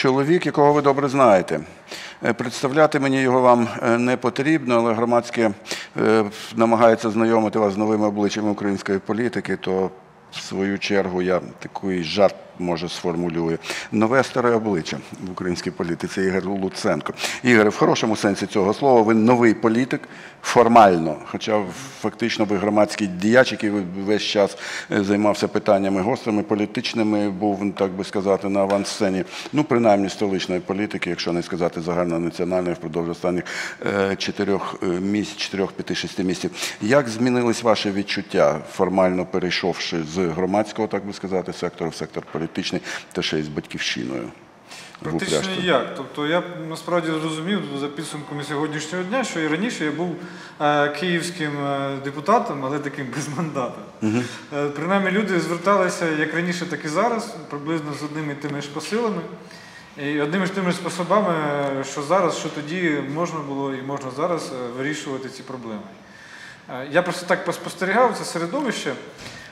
чоловік, якого ви добре знаєте. Е, Представляти мені його вам е, не потрібно, але громадське е, намагається знайомити вас з новими обличчями української політики, то в свою чергу я такий жарт може сформулюю. Нове старе обличчя в українській політиці Ігор Луценко. Ігор, в хорошому сенсі цього слова, ви новий політик формально, хоча фактично ви громадський діяч, який весь час е, займався питаннями гострими, політичними, був, так би сказати, на авансцені, ну, принаймні столичної політики, якщо не сказати загальнонаціональної впродовж останніх е, чотирьох е, місяців, чотирьох, п'яти, шести місяців. Як змінились ваші відчуття, формально перейшовши з громадського, так би сказати, сектору в сектор політичний, та ще й з батьківщиною? Практично ніяк. Тобто я насправді зрозумів за підсумками сьогоднішнього дня, що і раніше я був е, київським е, депутатом, але таким без мандата. Е, принаймні люди зверталися як раніше, так і зараз, приблизно з одними і тими ж посилами. І одними ж тими ж способами, що зараз, що тоді можна було і можна зараз вирішувати ці проблеми. Я просто так поспостерігав це середовище.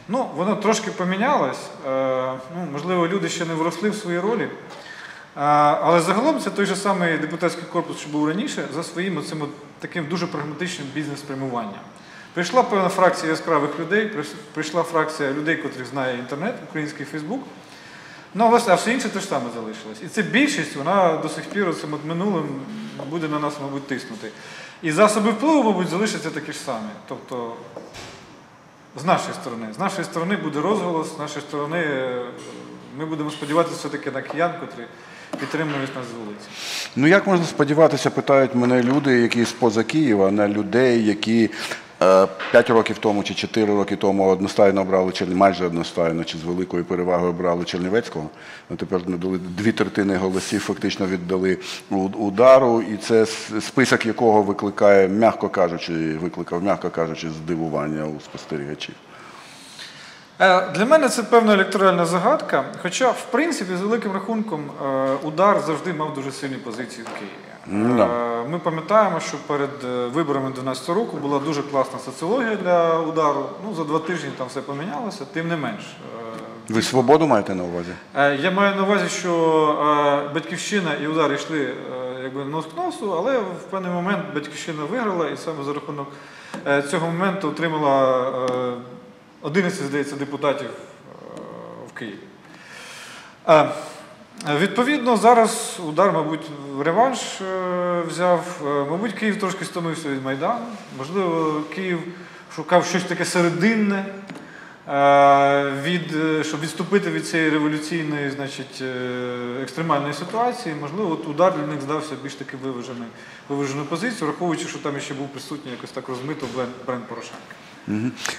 Ну, воно трошки помінялось. Е, Ну, можливо, люди ще не вросли в свої ролі. А, Але загалом це той же самий депутатський корпус, що був раніше, за своїм оцим от таким дуже прагматичним бізнес-спрямуванням. Прийшла певна фракція яскравих людей, прийшла фракція людей, котрих знає інтернет, український Фейсбук. Ну, власне, а все інше те ж саме залишилось. І ця більшість, вона до сих пір цим от минулим буде на нас, мабуть, тиснути. І засоби впливу, мабуть, залишаться такі ж самі. Тобто, з нашої сторони. З нашої сторони буде розголос, з нашої сторони е, ми будемо сподіватися все-таки на киян, котрі підтримують нас з вулиці. Ну як можна сподіватися, питають мене люди, які з-поза Києва, на людей, які е, 5 років тому чи 4 роки тому одностайно обрали Черні, майже одностайно чи з великою перевагою обрали Чернівецького. А тепер надали дві третини голосів, фактично віддали удару, і це список якого викликає, м'яко кажучи, викликав, м'яко кажучи, здивування у спостерігачів. Е, Для мене це певна електоральна загадка. Хоча, в принципі, з великим рахунком, е, удар завжди мав дуже сильні позиції в Києві. Ну, да. Е, Ми пам'ятаємо, що перед виборами 2012 року була дуже класна соціологія для удару. Ну, за два тижні там все помінялося, тим не менш. Ви свободу маєте на увазі? Я маю на увазі, що батьківщина і удар йшли якби нос к носу, але в певний момент батьківщина виграла і саме за рахунок цього моменту отримала 11, здається, депутатів е, в Києві. Е, Відповідно, зараз удар, мабуть, реванш е, взяв. Мабуть, Київ трошки стомився від Майдану. Можливо, Київ шукав щось таке серединне, щоб відступити від цієї революційної, значить, екстремальної ситуації. Можливо, удар для них здався більш таки виваженою, виваженою позицією, враховуючи, що там ще був присутній якось так розмито бренд Порошенка.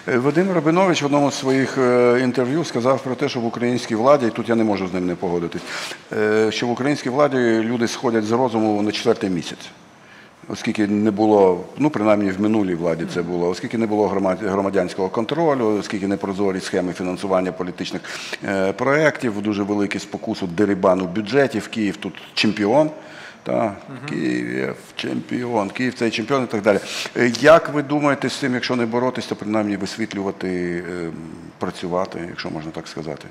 Е, Вадим Рабинович в одному з своїх е, інтерв'ю сказав про те, що в українській владі, і тут я не можу з ним не погодитись, е, що в українській владі люди сходять з розуму на четвертий місяць. Оскільки не було, ну принаймні в минулій владі це було, оскільки не було громадянського контролю, оскільки не прозорі схеми фінансування політичних проєктів, дуже великий спокусу дерибану бюджетів, Київ тут чемпіон. Та, Київ чемпіон, Київ це чемпіон і так далі. Е, Як ви думаєте з цим, якщо не боротись, то принаймні висвітлювати, е, працювати, якщо можна так сказати?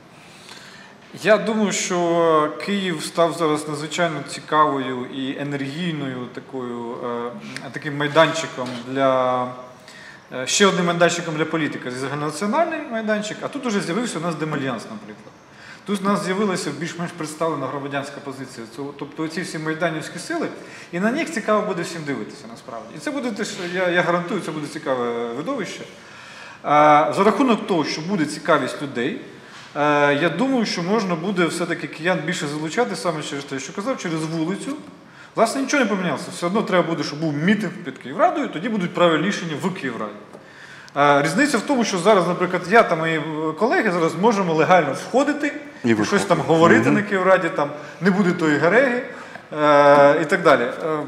Я думаю, що Київ став зараз надзвичайно цікавою і енергійною такою, е, таким майданчиком для е, ще одним майданчиком для політика. Загальнонаціональний майданчик, а тут уже з'явився у нас демальянс, наприклад. Тут у нас з'явилася більш-менш представлена громадянська позиція. Тобто ці всі майданівські сили, і на них цікаво буде всім дивитися насправді. І це буде теж, я, я гарантую, це буде цікаве видовище. За рахунок того, що буде цікавість людей, е, я думаю, що можна буде все-таки киян більше залучати саме через те, що казав, через вулицю. Власне, нічого не помінялося. Все одно треба буде, щоб був мітинг під Київрадою, тоді будуть правильні рішення в Київраді. Е, Різниця в тому, що зараз, наприклад, я та мої колеги зараз можемо легально входити І щось там говорити на Київраді, там не буде тої гереги е, і так далі. Е,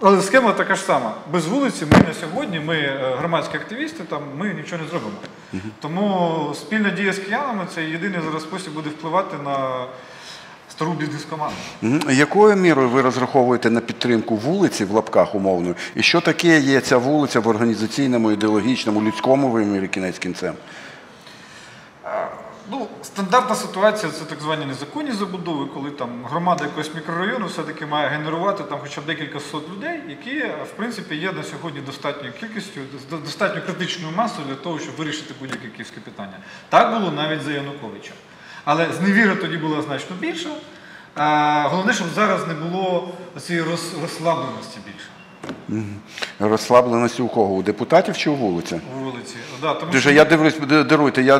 але схема така ж сама. Без вулиці ми на сьогодні, ми е, громадські активісти, там ми нічого не зробимо. Тому спільна дія з киянами це єдиний зараз спосіб буде впливати на стару бізнес-команду. Якою мірою ви розраховуєте на підтримку вулиці в лапках умовно? І що таке є ця вулиця в організаційному, ідеологічному, людському вимірі кінець кінцем? Стандартна ситуація це так звані незаконні забудови, коли там громада якогось мікрорайону все-таки має генерувати там хоча б декілька сот людей, які в принципі є на сьогодні достатньою кількістю, достатньо критичною масою для того, щоб вирішити будь-яке київське питання. Так було навіть за Януковича. Але зневіра тоді була значно більша. Головне, щоб зараз не було цієї розслабленості більше Розслабленості у кого? У депутатів чи у вулиці? у вулиці. Да, тому Дуже я дивлюсь, даруйте, я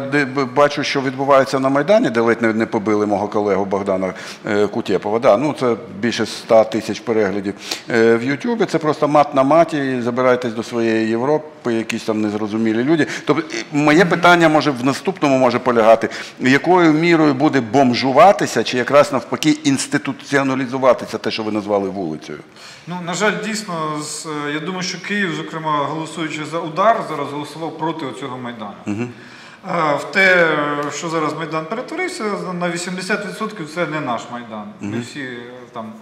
бачу, що відбувається на Майдані, де ледь не, побили мого колегу Богдана е, Кутєпова. Да, ну це більше 100 тисяч переглядів е, в Ютубі. Це просто мат на маті. Забирайтесь до своєї Європи, якісь там незрозумілі люди. Тобто, моє питання може в наступному може полягати, якою мірою буде бомжуватися, чи якраз навпаки інституціоналізуватися те, що ви назвали вулицею. Ну, на жаль, дійсно, е, я думаю, що Київ, зокрема, голосуючи за удар, зараз голосував проти цього майдану. Е, В те, що зараз Майдан перетворився, на 80% це не наш Майдан. Ми всі е, там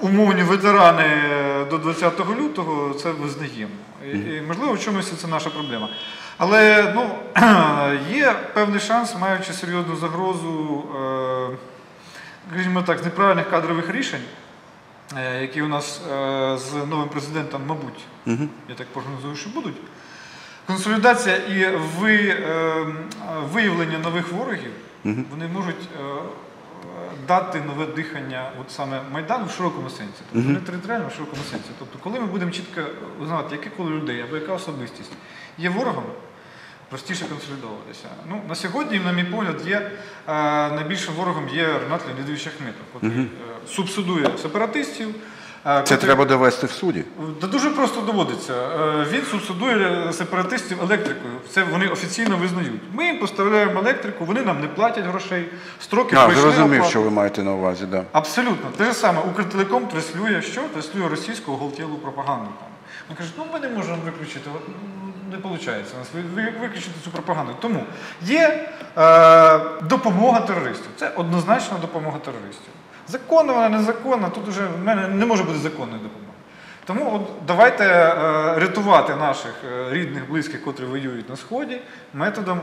умовні ветерани е, до 20 лютого це визнаємо. І, можливо, в чомусь це наша проблема. Але ну, є певний шанс, маючи серйозну загрозу, е, скажімо так, з неправильних кадрових рішень, е, які у нас е, з новим президентом, мабуть, я так прогнозую, що будуть. Консолідація і ви, е, виявлення нових ворогів, вони можуть дати нове дихання, от саме Майдану в широкому сенсі, тобто не територіально, в широкому сенсі. Тобто, коли ми будемо чітко узнавати, яке коло людей або яка особистість є ворогом, простіше консолідовуватися. Ну, на сьогодні, на мій погляд, є е, найбільшим ворогом є Ренат Леонідович Ахметов, який е, субсидує сепаратистів. Це треба довести в суді. Та дуже просто доводиться. Е, Він субсидує сепаратистів електрикою. Це вони офіційно визнають. Ми їм поставляємо електрику, вони нам не платять грошей. Строки А, пройшли. зрозумів, оплату. що ви маєте на увазі, да. Абсолютно. Те ж саме, Укртелеком треслює що? Треслює російську оголтілу пропаганду. Вони кажуть, ну ми не можемо виключити, не виходить у нас ви- ви- виключити цю пропаганду. Тому є е, допомога терористів. Це однозначно допомога терористів. Законна вона, незаконна, тут уже в мене не може бути законної допомоги. Тому от давайте е, рятувати наших е, рідних, близьких, котрі воюють на Сході, методом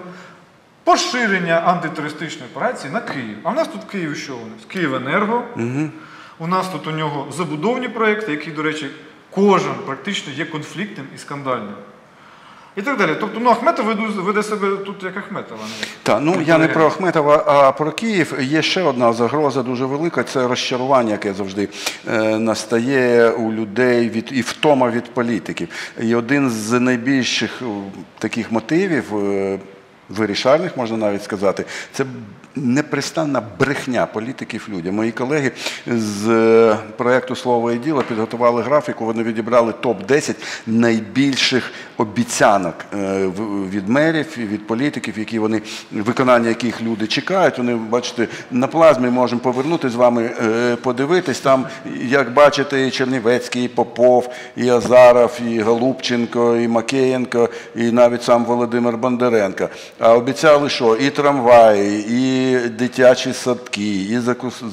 поширення антитерористичної операції на Київ. А в нас тут Київ що у нас? Київенерго. У нас тут у нього забудовні проєкти, які, до речі, кожен практично є конфліктним і скандальним. І так далі. Тобто, ну, Ахметов веде, себе тут як Ахметова. Так, ну я не про Ахметова, а про Київ. Є ще одна загроза дуже велика. Це розчарування, яке завжди е, настає у людей від і втома від політиків. І один з найбільших е, таких мотивів. е, Вирішальних, можна навіть сказати, це непрестанна брехня політиків людям. Мої колеги з е, проєкту Слово і діло підготували графіку. Вони відібрали топ-10 найбільших обіцянок е, від мерів від політиків, які вони виконання яких люди чекають. Вони бачите на плазмі можемо повернути з вами е, подивитись. Там, як бачите, і Чернівецький, і Попов, і Азаров, і Голубченко, і Макеєнко, і навіть сам Володимир Бондаренко. А обіцяли, що і трамваї, і дитячі садки, і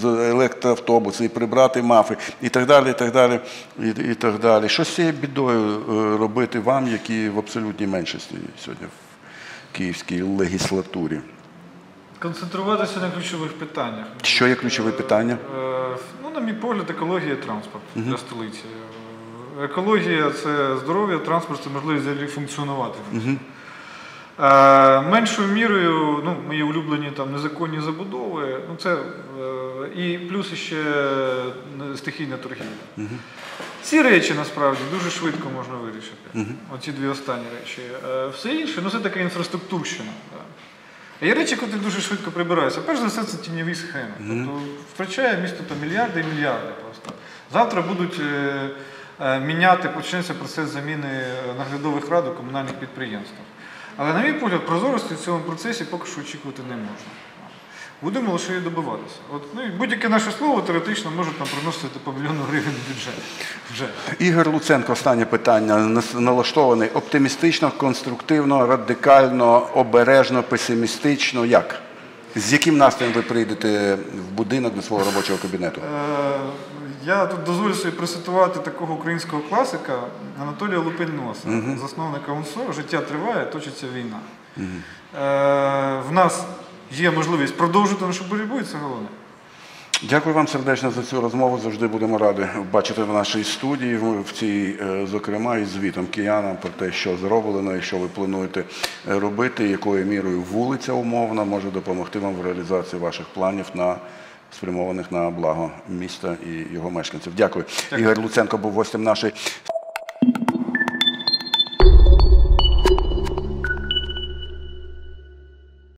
електроавтобуси, і прибрати мафи, і так далі, і так далі, і, і так далі. Що з цією бідою е, робити вам, які в абсолютній меншості сьогодні в київській легіслатурі? Концентруватися на ключових питаннях. Що є ключове питання? Е, Ну, на мій погляд, екологія і транспорт для столиці. Е, Екологія це здоров'я, транспорт це можливість взагалі функціонувати. Е, Меншою мірою, ну, мої улюблені там незаконні забудови, ну це е, і плюс ще е, стихійна торгівля. Ці речі насправді дуже швидко можна вирішити. Оці дві останні речі. Е, Все інше, ну це така інфраструктурщина. да. Є речі, які дуже швидко прибираються. Перш за все, це тіньові схеми. Тобто втрачає місто там мільярди і мільярди просто. Завтра будуть е, е, міняти, почнеться процес заміни е, наглядових рад у комунальних підприємствах. Але, на мій погляд, прозорості в цьому процесі поки що очікувати не можна. Будемо лише її добиватися. От, ну, будь-яке наше слово теоретично може нам приносити по мільйону гривень в бюджет. Вже. Ігор Луценко, останнє питання. Налаштований оптимістично, конструктивно, радикально, обережно, песимістично. Як? З яким настроєм ви прийдете в будинок до свого робочого кабінету? Я тут дозволю собі процитувати такого українського класика Анатолія Лупиноса, засновника УНСО «Життя триває, точиться війна. Е, В нас є можливість продовжити нашу боротьбу, і це головне. Дякую вам сердечно за цю розмову. Завжди будемо раді бачити в нашій студії, в цій, е, зокрема, із звітом киянам про те, що зроблено і що ви плануєте е, робити, якою мірою вулиця умовна може допомогти вам в реалізації ваших планів на спрямованих на благо міста і його мешканців. Дякую. Ігор Луценко був гостем нашої.